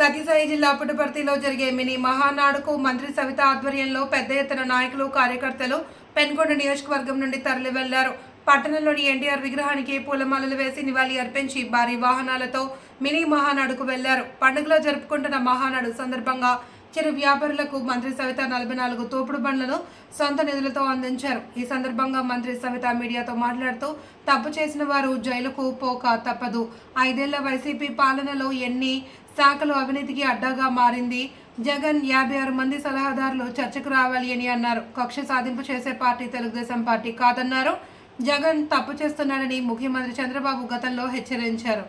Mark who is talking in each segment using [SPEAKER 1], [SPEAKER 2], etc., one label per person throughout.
[SPEAKER 1] సతీసాయి జిల్లా పుట్టపర్తిలో జరిగే మినీ మహానాడుకు మంత్రి సవిత ఆధ్వర్యంలో పెద్ద ఎత్తున నాయకులు కార్యకర్తలు పెన్కొండ నియోజకవర్గం నుండి తరలి వెళ్ళారు పట్టణంలోని ఎన్టీఆర్ విగ్రహానికి పూలమాలలు వేసి నివాళి అర్పించి భారీ వాహనాలతో మినీ మహానాడుకు వెళ్ళారు. పండుగలో జరుపుకుంటున్న మహానాడు సందర్భంగా చిరు వ్యాపారులకు మంత్రి సవిత నలభై నాలుగు తోపుడు బండ్లను సొంత నిధులతో అందించారు. ఈ సందర్భంగా మంత్రి సవిత మీడియాతో మాట్లాడుతూ తప్పు చేసిన వారు జైలుకు పోక తప్పదు. ఐదేళ్ళ వైసీపీ పాలనలో ఎన్ని శాఖలు అవినీతికి అడ్డాగా మారింది? జగన్ యాభై ఆరు మంది సలహాదారులు చర్చకు రావాలి అని అన్నారు. కక్ష సాధింపు చేసే పార్టీ తెలుగుదేశం పార్టీ కాదన్నారు. జగన్ తప్పు చేస్తున్నాడని ముఖ్యమంత్రి చంద్రబాబు గతంలో హెచ్చరించారు.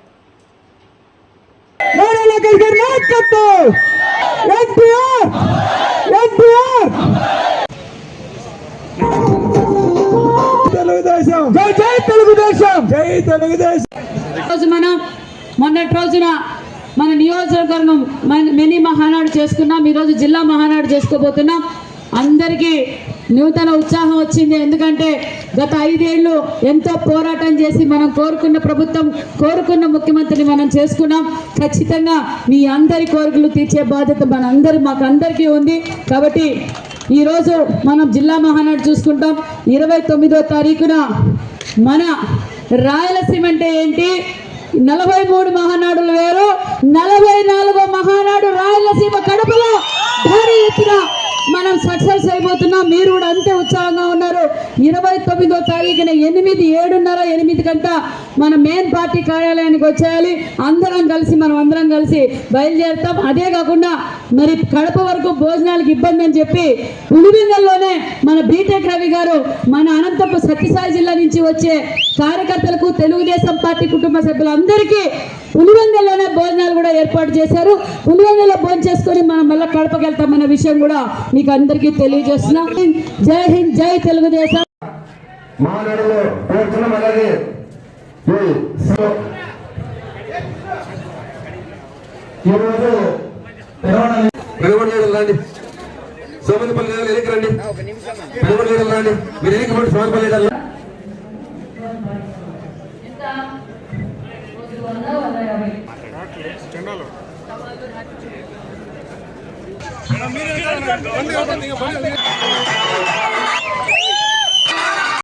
[SPEAKER 2] ఎన్టీఆర్! ఎన్టీఆర్! తెలుగుదేశం! జై జై తెలుగుదేశం! జై తెలుగుదేశం!
[SPEAKER 3] రోజు మనం మొన్నటి రోజున మన నియోజకవర్గం మన- మినీ మహానాడు చేసుకున్నాం. ఈరోజు జిల్లా మహానాడు చేసుకోబోతున్నాం. అందరికీ నూతన ఉత్సాహం వచ్చింది. ఎందుకంటే గత ఐదేళ్ళు ఎంతో పోరాటం చేసి మనం కోరుకున్న ప్రభుత్వం కోరుకున్న ముఖ్యమంత్రిని మనం చేసుకున్నాం. ఖచ్చితంగా మీ అందరి కోరికలు తీర్చే బాధ్యత మన అందరి మాకు అందరికీ ఉంది. కాబట్టి ఈరోజు మనం జిల్లా మహానాడు చూసుకుంటాం. ఇరవై తొమ్మిదో తారీఖున మన రాయలసీమ అంటే ఏంటి? నలభై మూడు మహానాడులు వేరు. నలభై నాలుగో మహానాడు రాయలసీమ కడపలో భారీ ఎత్తున మనం సక్సెస్ అయిపోతున్నాం మీరు కూడా అంతే ఉత్సాహంగా ఉన్నారు. ఇరవై తొమ్మిదో తారీఖున ఎనిమిది ఏడున్నర ఎనిమిది గంట మన మెయిన్ పార్టీ కార్యాలయానికి వచ్చేయాలి. అందరం కలిసి మనం అందరం కలిసి బయలుదేరుతాం. అదే కాకుండా మరి కడప వరకు భోజనాలకు ఇబ్బంది అని చెప్పి పులివెందల్లోనే మన బీటెక్ రవి గారు మన అనంతపురం సత్యసాయి జిల్లా నుంచి వచ్చే కార్యకర్తలకు తెలుగుదేశం పార్టీ కుటుంబ సభ్యులందరికీ పులివెందుల్లోనే భోజనాలు కూడా ఏర్పాటు చేశారు. పులివెందులో భోజనం చేసుకొని మనం మళ్ళీ కడపకి వెళ్తామన్న విషయం కూడా మీకు అందరికీ తెలియజేస్తున్నాం. జై హింద్ జై తెలుగుదేశం.
[SPEAKER 4] మహానాడులో పేర్కొన్నాం అలాగే ఈరోజు రండి. సోమనపల్లి లీడర్లు ఎన్నిక రండి. పెనుగొండ లీడర్లు రండి. మీరు ఎన్నిక పడి సోమనపల్లి మీరు